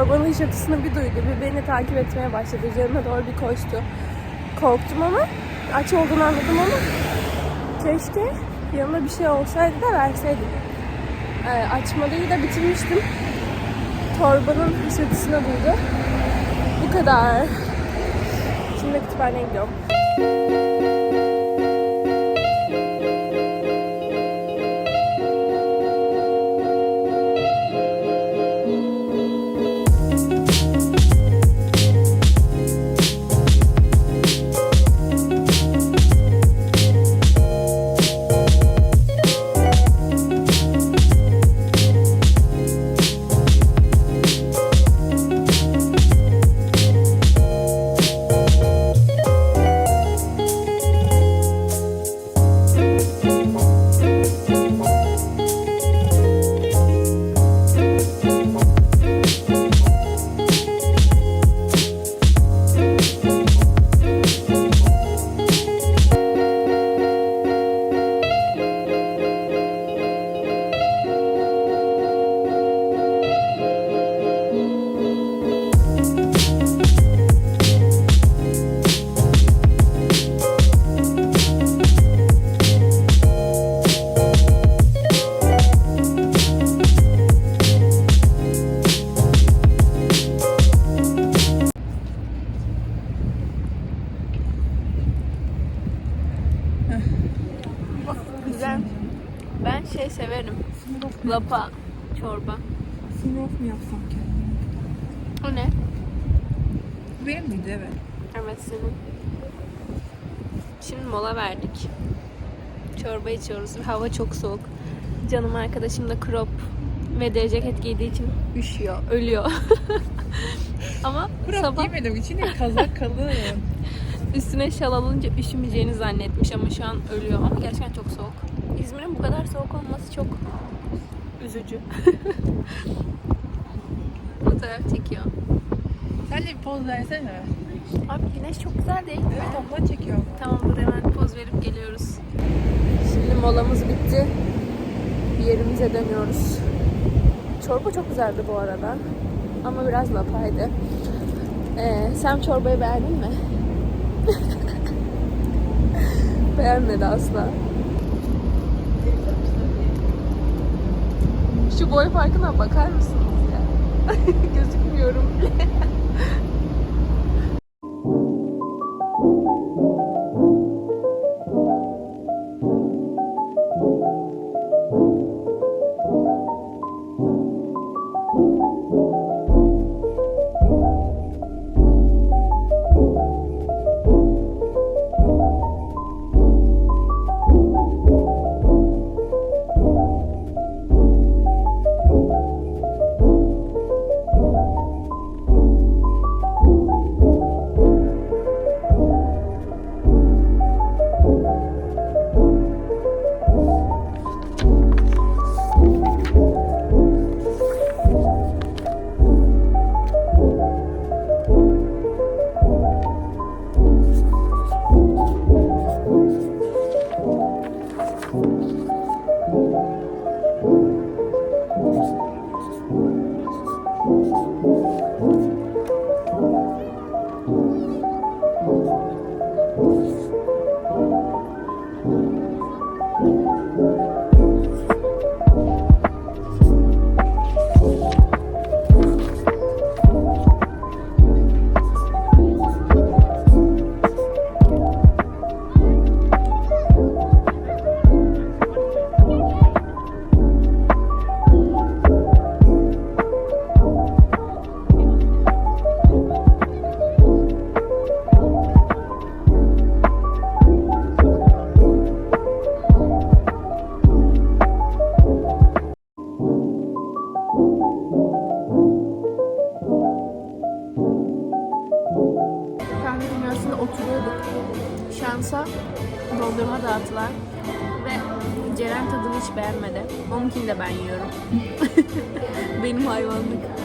hışırtısını bir duydu ve beni takip etmeye başladı. Üzerime doğru bir koştu. Korktum ama aç olduğunu anladım ama keşke yanında bir şey olsaydı da verseydim. Ee, açmalıyı da bitirmiştim. Torbanın hışırtısını duydu. Bu kadar. Şimdi kütüphaneye gidiyorum. Verdik. Çorba içiyoruz. Hava çok soğuk. Canım arkadaşım da crop ve deri ceket giydiği için üşüyor, ölüyor. Ama Crop sabah giymedim. İçine kazak kalın. üstüne şal alınca üşümeyeceğini zannetmiş ama şu an ölüyor. Ama gerçekten çok soğuk. İzmir'in bu kadar soğuk olması çok üzücü. Fotoğraf çekiyor. Sen de bir poz versene. Abi güneş çok güzel değil mi? Evet ondan çekiyorum. Tamam dur hemen poz verip geliyoruz. Şimdi molamız bitti. Bir yerimize dönüyoruz. Çorba çok güzeldi bu arada. Ama biraz lapaydı. Ee, sen çorbayı beğendin mi? Beğenmedi asla. Şu boy farkına bakar mısınız ya? Gözükmüyorum bile. hayvanlık.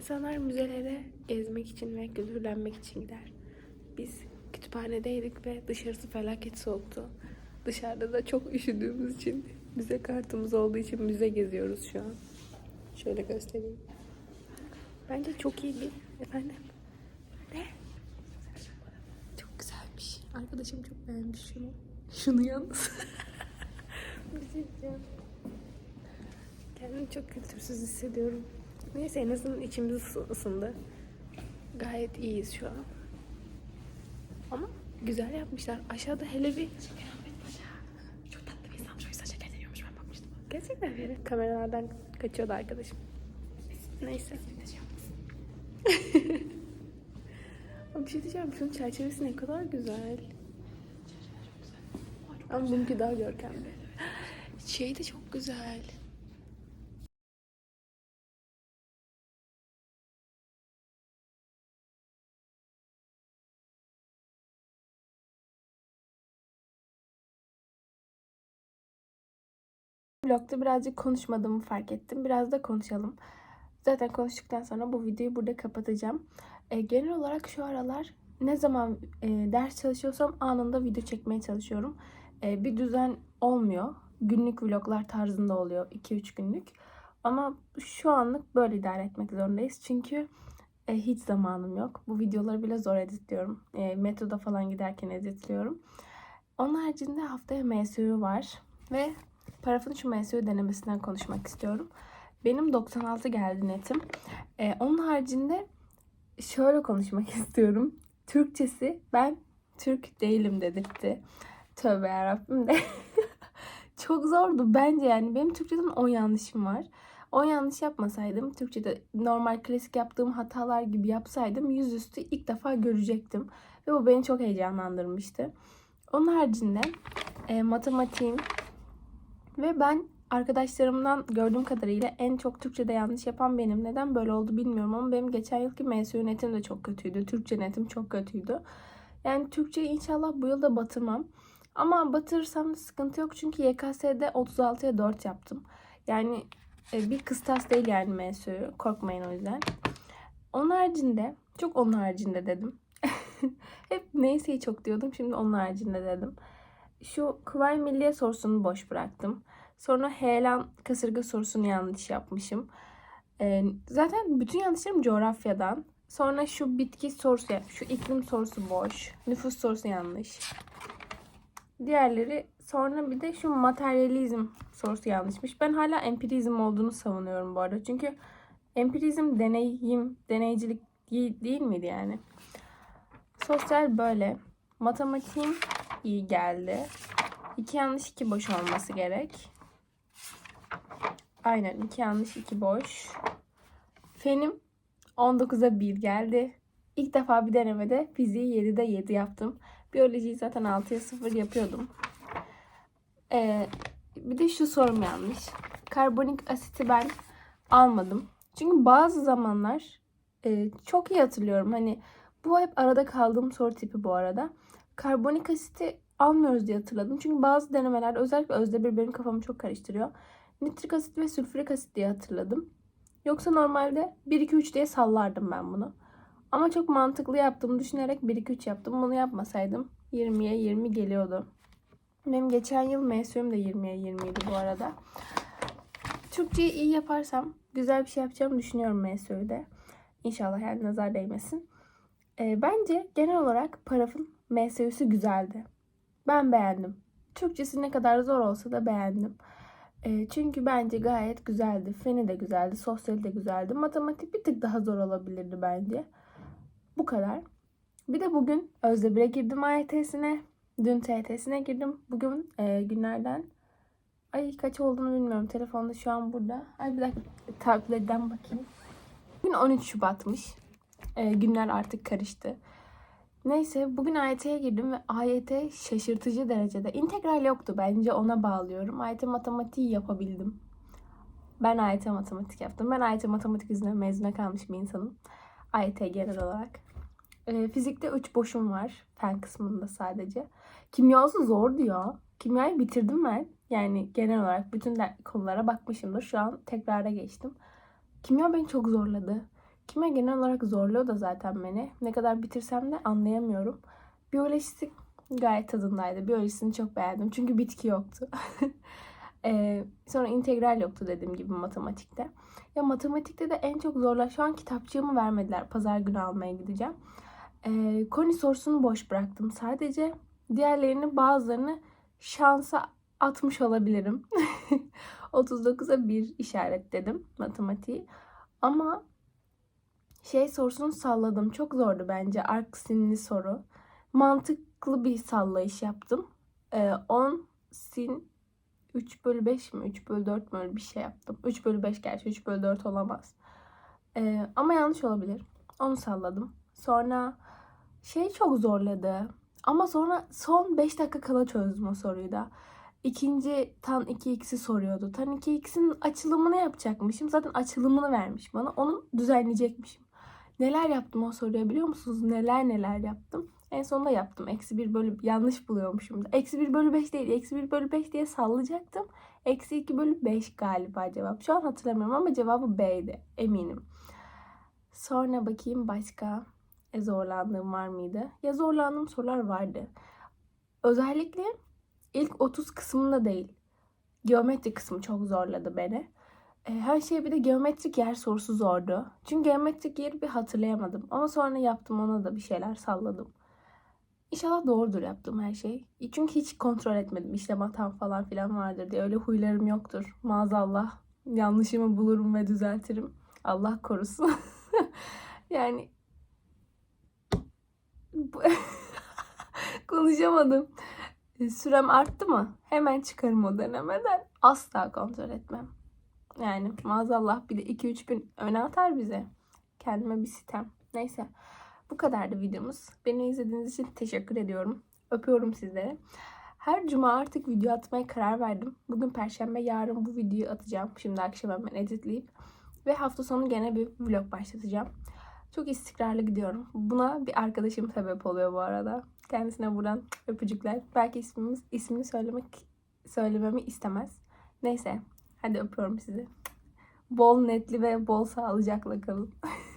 Benim hayvanlık. için ve gülürlenmek için gider. Biz kütüphanedeydik ve dışarısı felaket soğuktu. Dışarıda da çok üşüdüğümüz için müze kartımız olduğu için müze geziyoruz şu an. Şöyle göstereyim. Bence çok iyi bir efendim. Ne? Çok güzelmiş. Arkadaşım çok beğenmiş şunu. Şunu yalnız. bir şey. Kendimi çok kültürsüz hissediyorum. Neyse en azından içimiz ısı- ısındı. Gayet iyiyiz şu an. Ama güzel yapmışlar. Aşağıda hele bir... Çok tatlı bir insan. Çok güzel şeyler deniyormuş. Ben bakmıştım. Gerçekten mi? Kameralardan kaçıyordu arkadaşım. Neyse. Ama bir şey diyeceğim. Şunun çerçevesi ne kadar güzel. Ama bununki daha görkemli. Şey de çok güzel. Vlogda birazcık konuşmadığımı fark ettim. Biraz da konuşalım. Zaten konuştuktan sonra bu videoyu burada kapatacağım. E, genel olarak şu aralar ne zaman e, ders çalışıyorsam anında video çekmeye çalışıyorum. E, bir düzen olmuyor. Günlük vloglar tarzında oluyor. 2-3 günlük. Ama şu anlık böyle idare etmek zorundayız. Çünkü e, hiç zamanım yok. Bu videoları bile zor editliyorum. E, metroda falan giderken editliyorum. Onun haricinde haftaya MSU var. Ve Paraf'ın şu MSU denemesinden konuşmak istiyorum. Benim 96 geldi netim. Ee, onun haricinde şöyle konuşmak istiyorum. Türkçesi ben Türk değilim dedirtti. Tövbe yarabbim de. Çok zordu bence yani. Benim Türkçeden 10 yanlışım var. 10 yanlış yapmasaydım, Türkçe'de normal klasik yaptığım hatalar gibi yapsaydım yüzüstü ilk defa görecektim. Ve bu beni çok heyecanlandırmıştı. Onun haricinde e, matematiğim ve ben arkadaşlarımdan gördüğüm kadarıyla en çok Türkçe'de yanlış yapan benim. Neden böyle oldu bilmiyorum ama benim geçen yılki MSU netim de çok kötüydü. Türkçe netim çok kötüydü. Yani Türkçeyi inşallah bu yılda batırmam. Ama batırırsam da sıkıntı yok çünkü YKS'de 36'ya 4 yaptım. Yani e, bir kıstas değil yani MSU. Korkmayın o yüzden. Onun haricinde, çok onun haricinde dedim. Hep neyseyi çok diyordum. Şimdi onun haricinde dedim. Şu Kıvay Milliye sorusunu boş bıraktım. Sonra heyelan kasırga sorusunu yanlış yapmışım. Ee, zaten bütün yanlışlarım coğrafyadan. Sonra şu bitki sorusu, şu iklim sorusu boş. Nüfus sorusu yanlış. Diğerleri sonra bir de şu materyalizm sorusu yanlışmış. Ben hala empirizm olduğunu savunuyorum bu arada. Çünkü empirizm deneyim, deneycilik değil miydi yani? Sosyal böyle. Matematiğim iyi geldi. İki yanlış iki boş olması gerek. Aynen iki yanlış iki boş. Fenim 19'a 1 geldi. İlk defa bir denemede fiziği 7'de 7 yaptım. Biyolojiyi zaten 6'ya 0 yapıyordum. Ee, bir de şu sorum yanlış. Karbonik asiti ben almadım. Çünkü bazı zamanlar e, çok iyi hatırlıyorum. Hani bu hep arada kaldığım soru tipi bu arada. Karbonik asiti almıyoruz diye hatırladım. Çünkü bazı denemelerde özellikle özde bir benim kafamı çok karıştırıyor. Nitrik asit ve sülfürik asit diye hatırladım. Yoksa normalde 1-2-3 diye sallardım ben bunu. Ama çok mantıklı yaptığımı düşünerek 1-2-3 yaptım. Bunu yapmasaydım 20'ye 20 geliyordu. Benim geçen yıl MSU'm de 20'ye 20 idi bu arada. Türkçeyi iyi yaparsam güzel bir şey yapacağımı düşünüyorum MSU'de. İnşallah yani nazar değmesin. Ee, bence genel olarak parafın MSU'su güzeldi. Ben beğendim. Türkçesi ne kadar zor olsa da beğendim. E, çünkü bence gayet güzeldi. Feni de güzeldi, sosyali de güzeldi. Matematik bir tık daha zor olabilirdi bence. Bu kadar. Bir de bugün Özde 1'e girdim AYT'sine. Dün TYT'sine girdim. Bugün e, günlerden ay kaç olduğunu bilmiyorum. Telefonda şu an burada. Ay bir dakika tabletten bakayım. Bugün 13 Şubat'mış. E, günler artık karıştı. Neyse bugün AYT'ye girdim ve AYT şaşırtıcı derecede. integral yoktu bence ona bağlıyorum. AYT matematiği yapabildim. Ben AYT matematik yaptım. Ben AYT matematik yüzünden mezuna kalmış bir insanım. AYT genel olarak. Ee, fizikte 3 boşum var. Fen kısmında sadece. Kimyası zordu ya. Kimyayı bitirdim ben. Yani genel olarak bütün konulara bakmışımdır. Şu an tekrara geçtim. Kimya beni çok zorladı. Kime genel olarak zorluyor da zaten beni. Ne kadar bitirsem de anlayamıyorum. Biyolojisi gayet tadındaydı. Biyolojisini çok beğendim. Çünkü bitki yoktu. Ee, sonra integral yoktu dediğim gibi matematikte. Ya matematikte de en çok zorla şu an kitapçığımı vermediler. Pazar günü almaya gideceğim. Ee, koni sorusunu boş bıraktım. Sadece diğerlerini bazılarını şansa atmış olabilirim. 39'a 1 işaretledim matematiği. Ama şey sorusunu salladım. Çok zordu bence. Arksinli soru. Mantıklı bir sallayış yaptım. Ee, 10 sin 3 bölü 5 mi? 3 bölü 4 mü? Öyle bir şey yaptım. 3 bölü 5 gerçi. 3 bölü 4 olamaz. Ee, ama yanlış olabilir. Onu salladım. Sonra şey çok zorladı. Ama sonra son 5 dakika kala çözdüm o soruyu da. İkinci tan 2x'i soruyordu. Tan 2x'in açılımını yapacakmışım. Zaten açılımını vermiş bana. Onu düzenleyecekmişim. Neler yaptım o soruya biliyor musunuz? Neler neler yaptım. En sonunda yaptım. Eksi 1 bölü yanlış buluyormuşum. Eksi 1 bölü 5 değil. Eksi 1 bölü 5 diye sallayacaktım. Eksi 2 bölü 5 galiba cevap. Şu an hatırlamıyorum ama cevabı B'ydi. Eminim. Sonra bakayım başka e, zorlandığım var mıydı? Ya zorlandığım sorular vardı. Özellikle ilk 30 kısmında değil. Geometri kısmı çok zorladı beni. E, Her şey bir de geometrik yer sorusu zordu. Çünkü geometrik yeri bir hatırlayamadım. Ama sonra yaptım ona da bir şeyler salladım. İnşallah doğrudur yaptığım her şey. Çünkü hiç kontrol etmedim. İşlem hatam falan filan vardır diye. Öyle huylarım yoktur. Maazallah. Yanlışımı bulurum ve düzeltirim. Allah korusun. yani konuşamadım. E, Sürem arttı mı? Hemen çıkarım o denemeden. Asla kontrol etmem. Yani maazallah bir de 2-3 gün öne atar bize. Kendime bir sitem. Neyse. Bu kadardı videomuz. Beni izlediğiniz için teşekkür ediyorum. Öpüyorum sizleri. Her cuma artık video atmaya karar verdim. Bugün perşembe, yarın bu videoyu atacağım. Şimdi akşam hemen editleyip. Ve hafta sonu gene bir vlog başlatacağım. Çok istikrarlı gidiyorum. Buna bir arkadaşım sebep oluyor bu arada. Kendisine buradan öpücükler. Belki ismimiz, ismini söylemek söylememi istemez. Neyse. Hadi öpüyorum sizi. Bol netli ve bol sağlıcakla kalın.